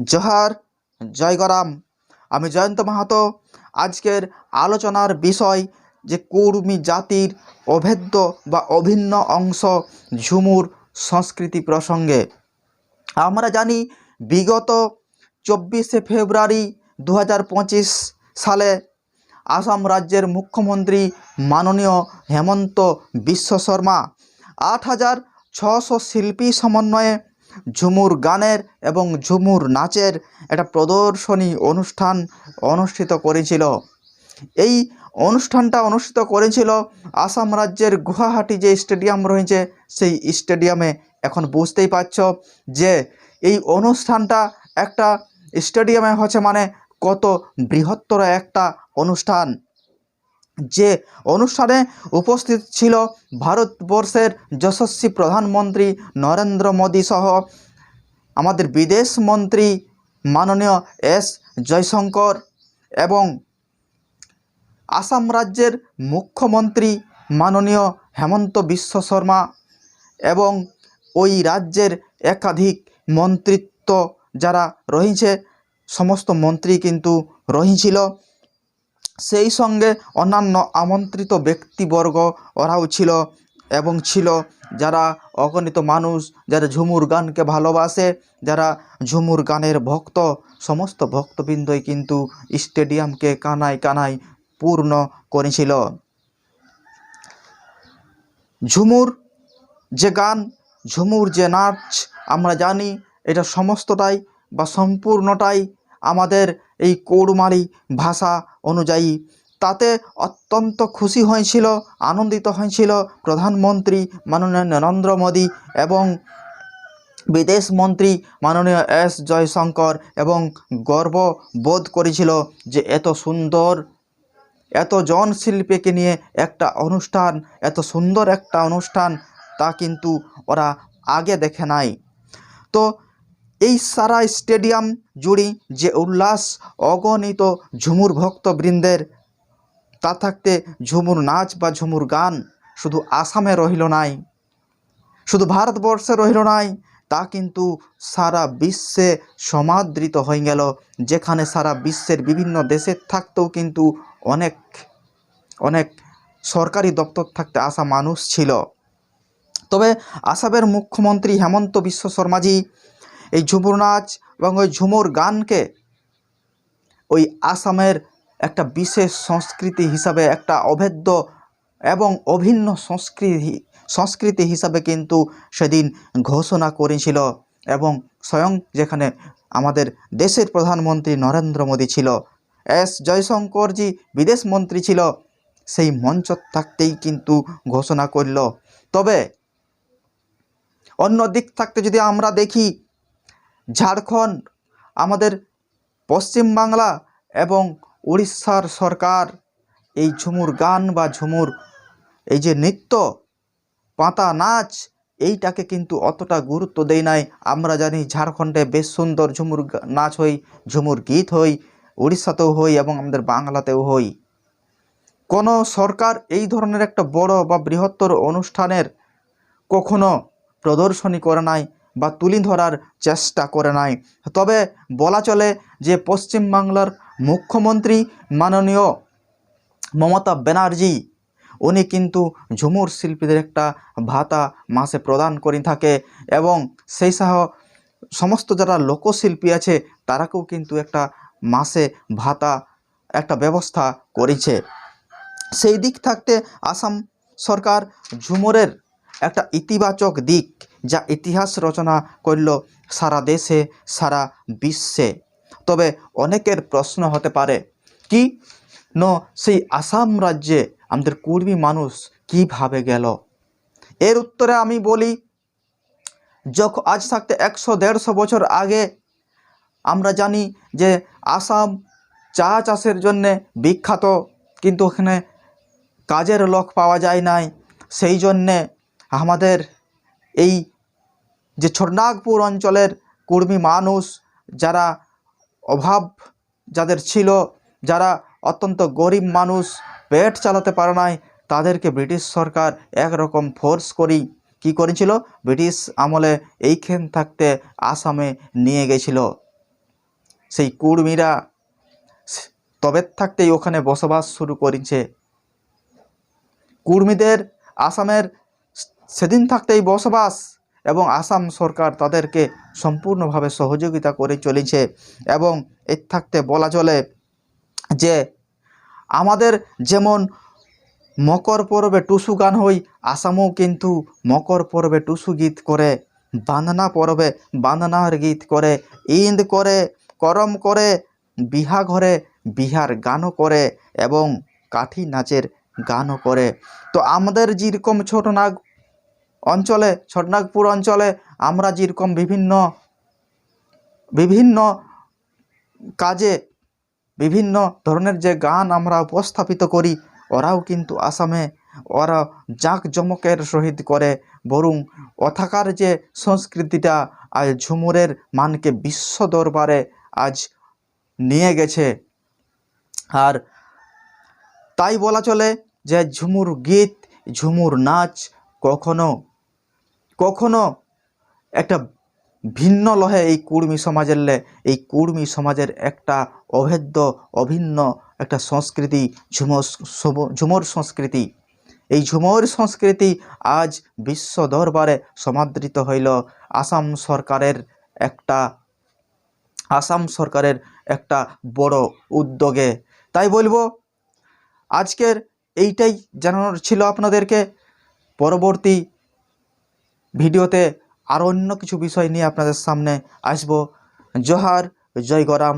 জোহার জয়গরাম আমি জয়ন্ত মাহাতো। আজকের আলোচনার বিষয় যে কুর্মী জাতির অভেদ্য বা অভিন্ন অংশ ঝুমুর সংস্কৃতি প্রসঙ্গে। আমরা জানি বিগত চব্বিশে ফেব্রুয়ারি দু হাজার পঁচিশ সালে আসাম রাজ্যের মুখ্যমন্ত্রী মাননীয় হেমন্ত বিশ্ব শর্মা আট হাজার ছশো শিল্পী সমন্বয়ে ঝুমুর গানের এবং ঝুমুর নাচের একটা প্রদর্শনী অনুষ্ঠান অনুষ্ঠিত করেছিল। এই অনুষ্ঠানটা অনুষ্ঠিত করেছিল আসাম রাজ্যের গুয়াহাটি যে স্টেডিয়াম রয়েছে, সেই স্টেডিয়ামে। এখন বুঝতেই পারছ যে এই অনুষ্ঠানটা একটা স্টেডিয়ামে হচ্ছে মানে কত বৃহত্তর একটা অনুষ্ঠান। যে অনুষ্ঠানে উপস্থিত ছিল ভারতবর্ষের যশস্বী প্রধানমন্ত্রী নরেন্দ্র মোদী সহ আমাদের বিদেশ মন্ত্রী মাননীয় এস জয়শঙ্কর এবং আসাম রাজ্যের মুখ্যমন্ত্রী মাননীয় হেমন্ত বিশ্ব শর্মা এবং ওই রাজ্যের একাধিক মন্ত্রিত্ব যারা রয়েছে সমস্ত মন্ত্রী কিন্তু রহিছিল। সেই সঙ্গে অন্যান্য আমন্ত্রিত ব্যক্তিবর্গ ওরাও ছিল এবং ছিল যারা অগণিত মানুষ, যারা ঝুমুর গানকে ভালোবাসে, যারা ঝুমুর গানের ভক্ত, সমস্ত ভক্তবৃন্দই কিন্তু স্টেডিয়ামকে কানায় কানায় পূর্ণ করেছিল। ঝুমুর যে গান, ঝুমুর যে নাচ, আমরা জানি এটা সমস্তটাই বা সম্পূর্ণটাই আমাদের এই কৌড়মালি ভাষা অনুযায়ী। তাতে অত্যন্ত খুশি হয়েছিল, আনন্দিত হয়েছিল প্রধানমন্ত্রী মাননীয় নরেন্দ্র মোদী এবং বিদেশ মন্ত্রী মাননীয় এস জয়শঙ্কর এবং গর্ব বোধ করেছিল যে এত সুন্দর, এত জন শিল্পীকে নিয়ে একটা অনুষ্ঠান, এত সুন্দর একটা অনুষ্ঠান তা কিন্তু ওরা আগে দেখে নাই। তো এই সারা স্টেডিয়াম জুড়ি যে উল্লাস, অগণিত ঝুমুর ভক্তবৃন্দের, তা থাকতে ঝুমুর নাচ বা ঝুমুর গান শুধু আসামে রহিল নাই, শুধু ভারতবর্ষে রহিল নাই, তা কিন্তু সারা বিশ্বে সমাদৃত হয়ে গেল, যেখানে সারা বিশ্বের বিভিন্ন দেশের থাকতেও কিন্তু অনেক অনেক সরকারি দপ্তর থাকতে আসা মানুষ ছিল। তবে আসামের মুখ্যমন্ত্রী হেমন্ত বিশ্ব শর্মাজি এই ঝুমুর নাচ এবং ওই ঝুমুর গানকে ওই আসামের একটা বিশেষ সংস্কৃতি হিসাবে, একটা অভেদ্য এবং অভিন্ন সংস্কৃতি সংস্কৃতি হিসাবে কিন্তু সেদিন ঘোষণা করেছিল এবং স্বয়ং যেখানে আমাদের দেশের প্রধানমন্ত্রী নরেন্দ্র মোদী ছিল, এস জয়শঙ্করজি বিদেশ মন্ত্রী ছিল, সেই মঞ্চ থাকতেই কিন্তু ঘোষণা করল। তবে অন্য দিক থাকতে যদি আমরা দেখি ঝাড়খণ্ড, আমাদের পশ্চিমবাংলা এবং উড়িষ্যার সরকার, এই ঝুমুর গান বা ঝুমুর, এই যে নৃত্য, পাতা নাচ, এইটাকে কিন্তু অতটা গুরুত্ব দেয় নাই। আমরা জানি ঝাড়খণ্ডে বেশ সুন্দর ঝুমুর নাচ হই, ঝুমুর গীত হই উড়িষ্যাতেও হই এবং আমাদের বাংলাতেও হই। কোনো সরকার এই ধরনের একটা বড় বা বৃহত্তর অনুষ্ঠানের কখনো প্রদর্শনী করে নাই। বা তুলি ধরার চেষ্টা করে নাই। তবে বলা চলে যে পশ্চিমবাংলার মুখ্যমন্ত্রী মাননীয় মমতা ব্যানার্জি, উনি কিন্তু ঝুমুর শিল্পীদের একটা ভাতা মাসে প্রদান করে থাকে এবং সেই সহ সমস্ত যারা লোকশিল্পী আছে, তারাকেও কিন্তু একটা মাসে ভাতা, একটা ব্যবস্থা করেছে। সেই দিক থাকতে আসাম সরকার ঝুমুরের একটা ইতিবাচক দিক যা ইতিহাস রচনা করল সারা দেশে, সারা বিশ্বে। তবে অনেকের প্রশ্ন হতে পারে, কি? ন, সেই আসাম রাজ্যে আমাদের কুর্মী মানুষ কীভাবে গেল? এর উত্তরে আমি বলি যখন আজ থাকতে একশো দেড়শো বছর আগে আমরা জানি যে আসাম চা চাষের জন্যে বিখ্যাত, কিন্তু ওখানে কাজের লোক পাওয়া যায় নাই। সেই জন্যে আমাদের এই যে ছোটনাগপুর অঞ্চলের কুর্মী মানুষ, যারা অভাব যাদের ছিল, যারা অত্যন্ত গরিব মানুষ, পেট চালাতে পারে নাই, তাদেরকে ব্রিটিশ সরকার একরকম ফোর্স করি কি করেছিল? ব্রিটিশ আমলে এইখান থাকতে আসামে নিয়ে গেছিল। সেই কুর্মীরা তবে থাকতেই ওখানে বসবাস শুরু করেছে। কুর্মীদের আসামের সেদিন থাকতেই বসবাস এবং আসাম সরকার তাদেরকে সম্পূর্ণভাবে সহযোগিতা করে চলেছে এবং এর থাকতে বলা চলে যে আমাদের যেমন মকর পর্বে টুসু গান হই, আসামেও কিন্তু মকর পর্বে টুসু গীত করে, বান্দনা পর্বে বান্দনার গীত করে ইন্দ করে, করম করে, বিহা ঘরে বিহার গানও করে এবং কাঠি নাচের গানও করে। তো আমাদের যেরকম ছোটনাগ অঞ্চলে, ছটনাগপুর অঞ্চলে আমরা যেরকম বিভিন্ন বিভিন্ন কাজে, বিভিন্ন ধরনের যে গান আমরা উপস্থাপিত করি, ওরাও কিন্তু আসামে, ওরা জাঁকজমকের সহিত করে, বরং অথাকার যে সংস্কৃতিটা, আজ ঝুমুরের মানকে বিশ্ব দরবারে আজ নিয়ে গেছে। আর তাই বলা চলে যে ঝুমুর গীত, ঝুমুর নাচ কখনো কখনো একটা ভিন্ন লহে এই কুর্মী সমাজের লে, এই কুর্মী সমাজের একটা অভেদ্য, অভিন্ন একটা সংস্কৃতি ঝুমর ঝুমর সংস্কৃতি। এই ঝুমর সংস্কৃতি আজ বিশ্ব দরবারে সমাদৃত হইল। আসাম সরকারের একটা, আসাম সরকারের একটা বড় উদ্যোগে। তাই বলব, আজকের এইটাই জানানোর ছিল আপনাদেরকে। পরবর্তী ভিডিওতে আরও অন্য কিছু বিষয় নিয়ে আপনাদের সামনে আসব। জোহার জয় গরাম।